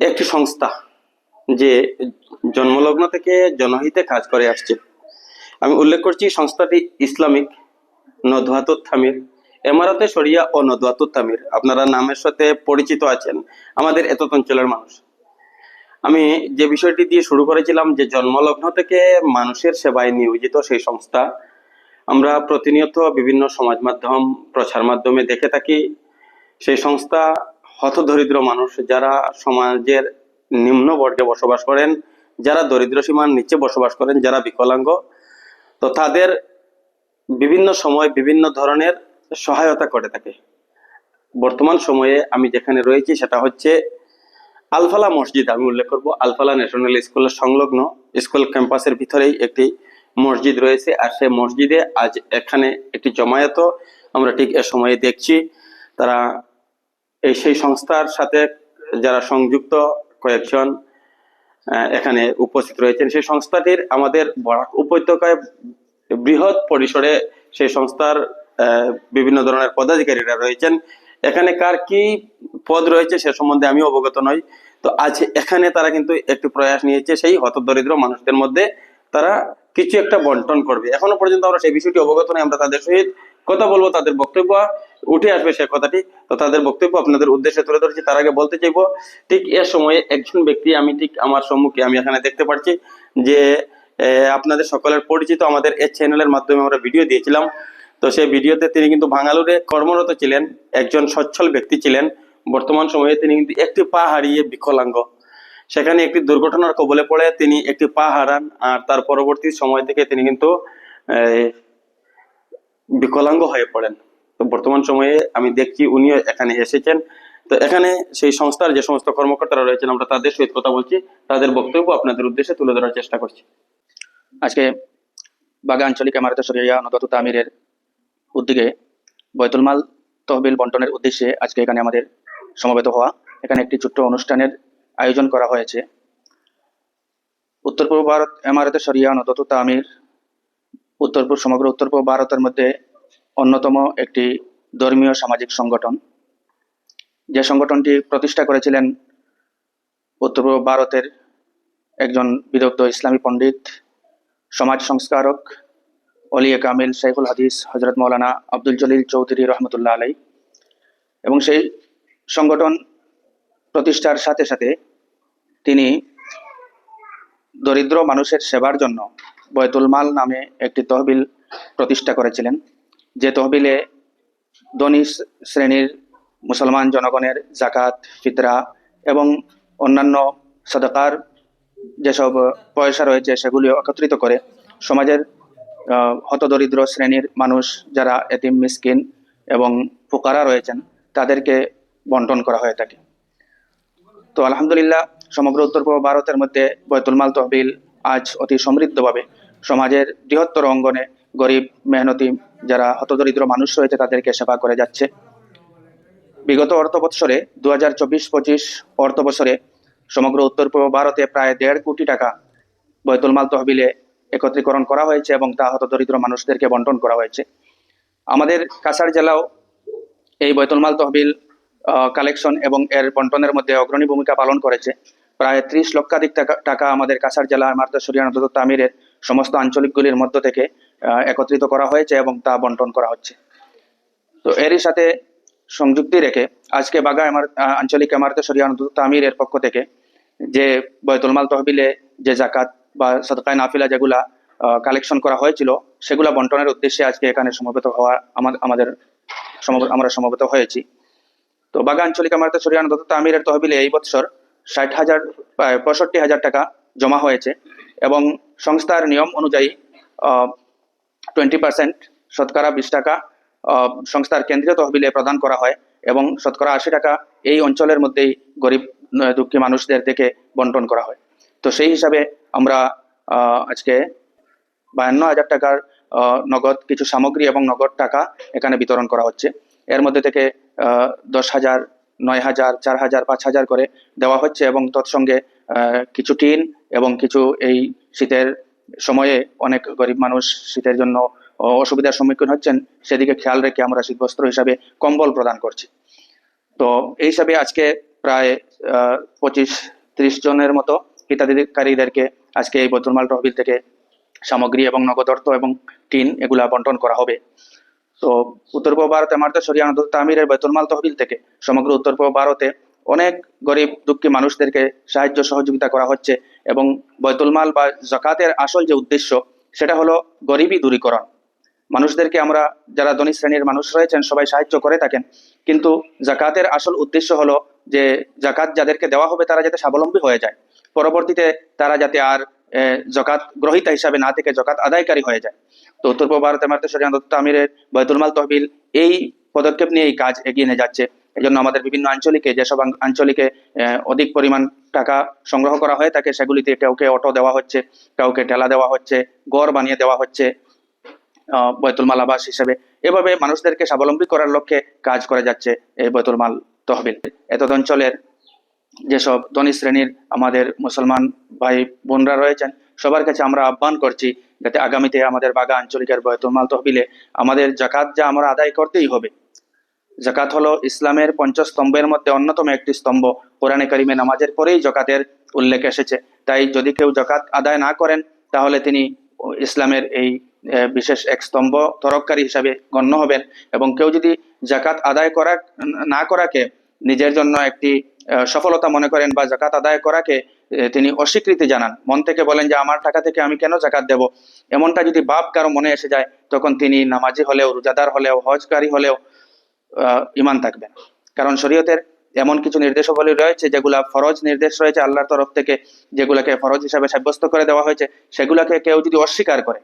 একটি সংস্থা যে জন্মলগ্ন থেকে জনহিতে কাজ করে আসছে। আমি উল্লেখ করছি, সংস্থাটি ইসলামিক নদওয়াতুত এমারতে শরিয়া ও নদওয়াতুত আপনারা নামের সাথে পরিচিত আছেন। আমাদের এত অঞ্চলের মানুষ। আমি যে বিষয়টি দিয়ে শুরু করেছিলাম যে জন্মলগ্ন থেকে মানুষের সেবায় নিয়োজিত সেই সংস্থা, আমরা প্রতিনিয়ত বিভিন্ন সমাজ মাধ্যম, প্রচার মাধ্যমে দেখে থাকি। সেই সংস্থা হতদরিদ্র মানুষ যারা সমাজের নিম্ন বর্গে বসবাস করেন, যারা দরিদ্র সীমার নিচে বসবাস করেন, যারা বিকলাঙ্গ, তো তাদের বিভিন্ন সময় বিভিন্ন ধরনের সহায়তা করে থাকে। বর্তমান সময়ে আমি যেখানে রয়েছি সেটা হচ্ছে আলফালা মসজিদ, আমি উল্লেখ করব, আলফালা ন্যাশনাল স্কুলের সংলগ্ন স্কুল ক্যাম্পাসের ভিতরেই একটি মসজিদ রয়েছে, আর সেই মসজিদে আজ এখানে একটি জমায়েত আমরা ঠিক এ সময়ে দেখছি। তারা এই সেই সংস্থার সাথে যারা সংযুক্ত কয়েকজন এখানে উপস্থিত রয়েছেন, সেই সংস্থাটির আমাদের বরাক উপত্যকায় বৃহৎ পরিসরে সেই সংস্থার বিভিন্ন ধরনের পদাধিকারীরা রয়েছেন। এখানে কার কি পদ রয়েছে সে সম্বন্ধে আমি অবগত নই। তো আজ এখানে তারা কিন্তু একটি প্রয়াস নিয়েছে, সেই হতদরিদ্র মানুষদের মধ্যে তারা কিছু একটা বন্টন করবে। এখনও পর্যন্ত আমরা সেই বিষয়টি অবগত নয় আমরা তাদের সহিত কথা বলব, তাদের বক্তব্য উঠে আসবে সে কথাটি, তো তাদের বক্তব্য আপনাদের উদ্দেশ্যে তুলে ধরেছি। তার আগে বলতে চাইব, ঠিক এ সময়ে একজন ব্যক্তি, আমি ঠিক আমার সম্মুখে আমি এখানে দেখতে পাচ্ছি যে আপনাদের সকলের পরিচিত আমাদের এই চ্যানেলের মাধ্যমে আমরা ভিডিও দিয়েছিলাম। তো সেই ভিডিওতে তিনি কিন্তু ভাঙালুরে কর্মরত ছিলেন, একজন সচ্ছল ব্যক্তি ছিলেন। বর্তমান সময়ে তিনি কিন্তু একটি পা হারিয়ে বিকলাঙ্গ। সেখানে একটি দুর্ঘটনার কবলে পড়ে তিনি একটি পা হারান, আর তার পরবর্তী সময় থেকে তিনি কিন্তু বিকলাঙ্গ হয়ে পড়েন। তো বর্তমান সময়ে আমি দেখছি উনিও এখানে এসেছেন। তো এখানে সেই সংস্থার যে সমস্ত কর্মকর্তারা রয়েছেন, আমরা তাদের সহিত কথা বলছি। তাদের বক্তব্য আপনাদের উদ্দেশ্যে তুলে ধরার চেষ্টা করছি। আজকে বাগা আঞ্চলিক আমারত সরিয়া নদত তামিরের উদ্যোগে বৈতুলমাল তহবিল বন্টনের উদ্দেশ্যে আজকে এখানে আমাদের সমবেত হওয়া। এখানে একটি ছোট্ট অনুষ্ঠানের আয়োজন করা হয়েছে। উত্তর পূর্ব ভারত এমারত সরিয়া নদত তামির, উত্তর সমগ্র উত্তর পূর্ব ভারতের মধ্যে অন্যতম একটি ধর্মীয় সামাজিক সংগঠন। যে সংগঠনটি প্রতিষ্ঠা করেছিলেন উত্তর পূর্ব ভারতের একজন বিদগ্ধ ইসলামী পণ্ডিত, সমাজ সংস্কারক অলিয়া কামিল শাইখুল হাদিস হজরত মৌলানা আব্দুল জলিল চৌধুরী রহমতুল্লাহ আলাই এবং সেই সংগঠন প্রতিষ্ঠার সাথে সাথে তিনি দরিদ্র মানুষের সেবার জন্য বয়তুল মাল নামে একটি তহবিল প্রতিষ্ঠা করেছিলেন। যে তহবিলে ধনী শ্রেণির মুসলমান জনগণের জাকাত ফিতরা এবং অন্যান্য সদকার যেসব পয়সা রয়েছে সেগুলি একত্রিত করে সমাজের হতদরিদ্র শ্রেণির মানুষ যারা এতিম, মিসকিন এবং ফুকারা রয়েছেন তাদেরকে বন্টন করা হয়ে থাকে। তো আলহামদুলিল্লাহ, সমগ্র উত্তর পূর্ব ভারতের মধ্যে বৈতুলমাল তহবিল আজ অতি সমৃদ্ধভাবে সমাজের বৃহত্তর অঙ্গনে গরিব, মেহনতি যারা হতদরিদ্র মানুষ রয়েছে, তাদেরকে সেবা করে যাচ্ছে। বিগত অর্থ বৎসরে দু হাজার চব্বিশ পঁচিশ অর্থ বছরে সমগ্র উত্তর পূর্ব ভারতে প্রায় দেড় কোটি টাকা বৈতুলমাল তহবিলে একত্রীকরণ করা হয়েছে এবং তা হত দরিদ্র মানুষদেরকে বন্টন করা হয়েছে। আমাদের কাছাড় জেলাও এই বৈতুলমাল তহবিল কালেকশন এবং এর বন্টনের মধ্যে অগ্রণী ভূমিকা পালন করেছে। প্রায় ত্রিশ লক্ষাধিক টাকা আমাদের কাছাড় জেলা মার্তা সরিয়ান তামিরের সমস্ত আঞ্চলিকগুলির মধ্য থেকে একত্রিত করা হয়েছে এবং তা বন্টন করা হচ্ছে। তো এরই সাথে সংযুক্তি রেখে আজকে বাগা আঞ্চলিক এমারতে সরিয়ান তামিরের পক্ষ থেকে যে বৈতুলমাল তহবিলে যে জাকাত বা সদকায় নাফিলা যেগুলা কালেকশন করা হয়েছিল, সেগুলা বন্টনের উদ্দেশ্যে আজকে এখানে সমবেত হওয়া আমা- আমাদের আমরা সমবেত হয়েছি। তো বাগা আঞ্চলিক আমারতে সরিয়ান তামিরের তহবিলে এই বছর ষাট হাজার পঁয়ষট্টি হাজার টাকা জমা হয়েছে এবং সংস্থার নিয়ম অনুযায়ী টোয়েন্টি পার্সেন্ট শতকরা বিশ টাকা সংস্থার কেন্দ্রীয় তহবিলে প্রদান করা হয় এবং শতকরা আশি টাকা এই অঞ্চলের মধ্যেই গরিব দুঃখী মানুষদের থেকে বন্টন করা হয়। তো সেই হিসাবে আমরা আজকে বায়ান্ন হাজার টাকার নগদ কিছু সামগ্রী এবং নগদ টাকা এখানে বিতরণ করা হচ্ছে। এর মধ্যে থেকে দশ হাজার, নয় হাজার, চার হাজার, পাঁচ হাজার করে দেওয়া হচ্ছে এবং তৎসঙ্গে কিছু টিন এবং কিছু এই শীতের সময়ে অনেক গরিব মানুষ শীতের জন্য অসুবিধার সম্মুখীন হচ্ছেন, সেদিকে খেয়াল রেখে আমরা শীতবস্ত্র হিসাবে কম্বল প্রদান করছি। তো এই হিসাবে আজকে প্রায় পঁচিশ ত্রিশ জনের মতো হিতাধিকারীদেরকে আজকে এই বৈতুলমাল তহবিল থেকে সামগ্রী এবং নগদ অর্থ এবং টিন এগুলা বন্টন করা হবে। তো উত্তর পূর্ব ভারত এমারতে সরিয়ানা তামিরের বেতনমাল তহবিল থেকে সমগ্র উত্তর পূর্ব ভারতে অনেক গরিব, দুঃখী মানুষদেরকে সাহায্য সহযোগিতা করা হচ্ছে এবং বৈতুলমাল বা জাকাতের আসল যে উদ্দেশ্য, সেটা হলো গরিবী দূরীকরণ। মানুষদেরকে আমরা, যারা ধনী শ্রেণির মানুষ রয়েছেন, সবাই সাহায্য করে থাকেন। কিন্তু জাকাতের আসল উদ্দেশ্য হলো যে জাকাত যাদেরকে দেওয়া হবে, তারা যাতে স্বাবলম্বী হয়ে যায়। পরবর্তীতে তারা যাতে আর জকাত গ্রহিতা হিসাবে না থেকে জাকাত আদায়কারী হয়ে যায়। তো উত্তর পূর্ব ভারতে মারতে শরিয়ান দত্ত আমিরের বৈতুলমাল তহবিল এই পদক্ষেপ নিয়ে এই কাজ এগিয়ে নিয়ে যাচ্ছে। এই জন্য আমাদের বিভিন্ন আঞ্চলিকে, যেসব আঞ্চলিকে অধিক পরিমাণ টাকা সংগ্রহ করা হয় তাকে সেগুলিতে কাউকে অটো দেওয়া হচ্ছে, কাউকে ঠেলা দেওয়া হচ্ছে, গড় বানিয়ে দেওয়া হচ্ছে বৈতুল মাল আবাস হিসেবে। এভাবে মানুষদেরকে স্বাবলম্বী করার লক্ষ্যে কাজ করে যাচ্ছে এই বৈতুল মাল তহবিল। এতদ অঞ্চলের যেসব ধনী শ্রেণির আমাদের মুসলমান ভাই বোনরা রয়েছেন, সবার কাছে আমরা আহ্বান করছি যাতে আগামীতে আমাদের বাগা আঞ্চলিকের বয়তুলমাল তহবিলে আমাদের জাকাত যা আমরা আদায় করতেই হবে জাকাত হলো ইসলামের পঞ্চস্তম্ভের মধ্যে অন্যতম একটি স্তম্ভ। কোরআনে কারিমে নামাজের পরেই জাকাতের উল্লেখ এসেছে। তাই যদি কেউ জাকাত আদায় না করেন, তাহলে তিনি ইসলামের এই বিশেষ এক স্তম্ভ তরককারী হিসাবে গণ্য হবেন এবং কেউ যদি জাকাত আদায় করা, না করাকে নিজের জন্য একটি সফলতা মনে করেন বা জাকাত আদায় করাকে তিনি অস্বীকৃতি জানান। মন থেকে বলেন যে, আমার টাকা থেকে আমি কেন জাকাত দেব? এমনটা যদি বাপ কারও মনে এসে যায়, তখন তিনি নামাজি হলেও, রোজাদার হলেও, হজকারী হলেও ইমান থাকবে না। কারণ শরীয়তের এমন কিছু নির্দেশাবলী রয়েছে যেগুলা ফরজ নির্দেশ রয়েছে আল্লাহর তরফ থেকে, যেগুলাকে ফরজ হিসাবে সাব্যস্ত করে দেওয়া হয়েছে, সেগুলাকে কেউ যদি অস্বীকার করে,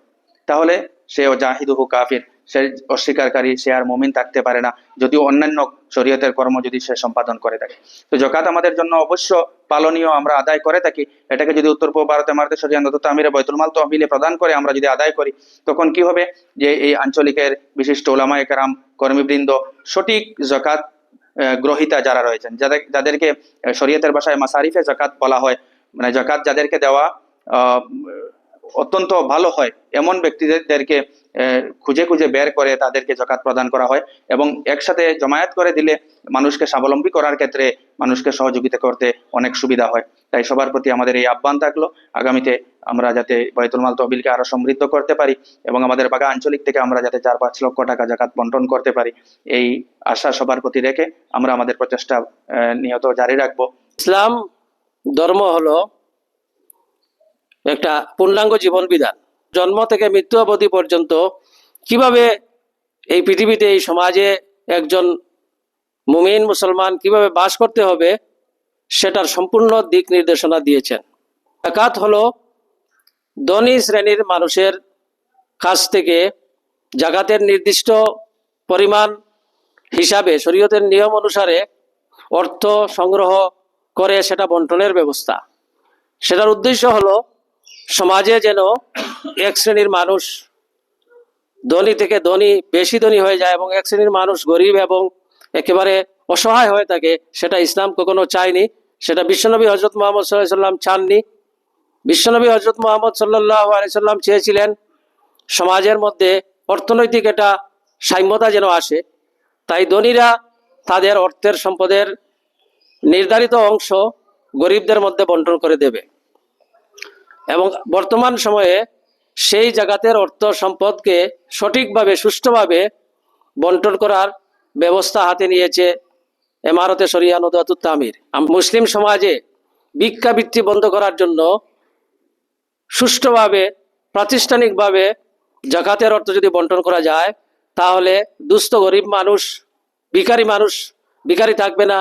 তাহলে সে জাহিদুহু কাফির সে অস্বীকারী, সে আর মমিন থাকতে পারে না। যদিও অন্যান্য শরীয়তের কর্ম যদি সে সম্পাদন করে থাকে। তো জকাত আমাদের জন্য অবশ্য পালনীয় আমরা আদায় করে থাকি। এটাকে যদি উত্তর পূর্ব ভারতে মারতে শরিয়ান দত্ত আমিরে বৈতুলমাল তহবিলে প্রদান করে আমরা যদি আদায় করি, তখন কি হবে? যে এই আঞ্চলিকের বিশিষ্ট ওলামা একরাম কর্মীবৃন্দ সঠিক জকাত গ্রহীতা যারা রয়েছেন যাদের যাদেরকে শরীয়তের ভাষায় মাসারিফে জকাত বলা হয়। মানে জকাত যাদেরকে দেওয়া অত্যন্ত ভালো হয়। এমন ব্যক্তিদেরকে খুঁজে খুঁজে বের করে তাদেরকে জাকাত প্রদান করা হয় এবং একসাথে জমায়েত করে দিলে মানুষকে স্বাবলম্বী করার ক্ষেত্রে মানুষকে সহযোগিতা করতে অনেক সুবিধা হয়। তাই সবার প্রতি আমাদের এই আহ্বান থাকল। আগামীতে আমরা যাতে বয়তুলমাল তহবিলকে আরও সমৃদ্ধ করতে পারি এবং আমাদের বাগা আঞ্চলিক থেকে আমরা যাতে চার পাঁচ লক্ষ টাকা জাকাত বন্টন করতে পারি, এই আশা সবার প্রতি রেখে আমরা আমাদের প্রচেষ্টা নিয়ত জারি রাখব। ইসলাম ধর্ম হলো একটা পূর্ণাঙ্গ জীবন বিধান জন্ম থেকে মৃত্যু অবধি পর্যন্ত কীভাবে এই পৃথিবীতে, এই সমাজে একজন মুমিন মুসলমান কীভাবে বাস করতে হবে, সেটার সম্পূর্ণ দিক নির্দেশনা দিয়েছেন। একাত হলো ধনী শ্রেণির মানুষের কাছ থেকে জাকাতের নির্দিষ্ট পরিমাণ হিসাবে, শরীয়তের নিয়ম অনুসারে অর্থ সংগ্রহ করে সেটা বন্টনের ব্যবস্থা। সেটার উদ্দেশ্য হলো সমাজে যেন এক শ্রেণির মানুষ ধনী থেকে ধনী, বেশি ধনী হয়ে যায় এবং এক শ্রেণির মানুষ গরিব এবং একেবারে অসহায় হয়ে থাকে, সেটা ইসলাম কখনো চায়নি। সেটা বিশ্বনবী হজরত মোহাম্মদ সাল্লাহ সাল্লাম চাননি। বিশ্বনবী হজরত মোহাম্মদ সাল্লাহ আলাইসাল্লাম চেয়েছিলেন, সমাজের মধ্যে অর্থনৈতিক একটা সাম্যতা যেন আসে। তাই ধনীরা তাদের অর্থের সম্পদের নির্ধারিত অংশ গরিবদের মধ্যে বন্টন করে দেবে। এবং বর্তমান সময়ে সেই জাগাতের অর্থ সম্পদকে সঠিকভাবে, সুষ্ঠুভাবে বন্টন করার ব্যবস্থা হাতে নিয়েছে এমারতে শরিয়া নদাতুত তামির। মুসলিম সমাজে ভিক্ষাবৃত্তি বন্ধ করার জন্য সুষ্ঠুভাবে, প্রাতিষ্ঠানিকভাবে জাকাতের অর্থ যদি বন্টন করা যায়, তাহলে দুস্থ গরিব মানুষ, ভিখারি মানুষ, ভিখারি থাকবে না।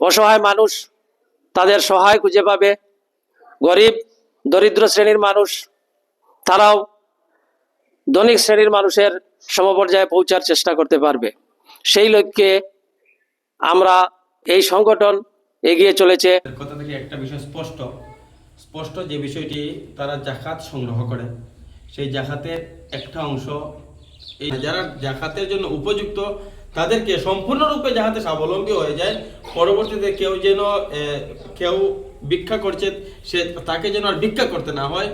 অসহায় মানুষ তাদের সহায় খুঁজে পাবে। গরিব দরিদ্র শ্রেণির মানুষ, তারাও ধনিক শ্রেণির মানুষের সমপর্যায়ে পৌঁছার চেষ্টা করতে পারবে। সেই লক্ষ্যে আমরা এই সংগঠন এগিয়ে চলেছে। কথা থেকে একটা বিষয় স্পষ্ট। স্পষ্ট যে বিষয়টি তারা জাকাত সংগ্রহ করে। সেই জাকাতের একটা অংশ এই যারা জাকাতের জন্য উপযুক্ত, তাদেরকে সম্পূর্ণরূপে যাহাতে স্বাবলম্বী হয়ে যায়। পরবর্তীতে কেউ যেন কেউ ভিক্ষা করছে, সে তাকে যেন আর ভিক্ষা করতে না হয়,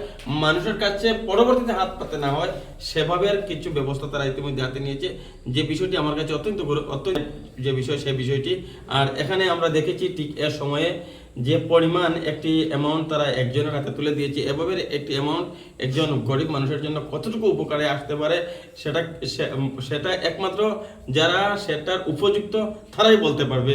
মানুষের কাছে পরবর্তীতে হাত পাতে না হয়, সেভাবে কিছু ব্যবস্থা তারা ইতিমধ্যে হাতে নিয়েছে। যে বিষয়টি আমার কাছে অত্যন্ত অত্যন্ত যে বিষয়, সেই বিষয়টি। আর এখানে আমরা দেখেছি ঠিক এর সময়ে যে পরিমাণ একটি অ্যামাউন্ট তারা একজনের হাতে তুলে দিয়েছে। এভাবে একটি অ্যামাউন্ট একজন গরিব মানুষের জন্য কতটুকু উপকারে আসতে পারে, সেটা সেটা একমাত্র যারা সেটার উপযুক্ত, তারাই বলতে পারবে।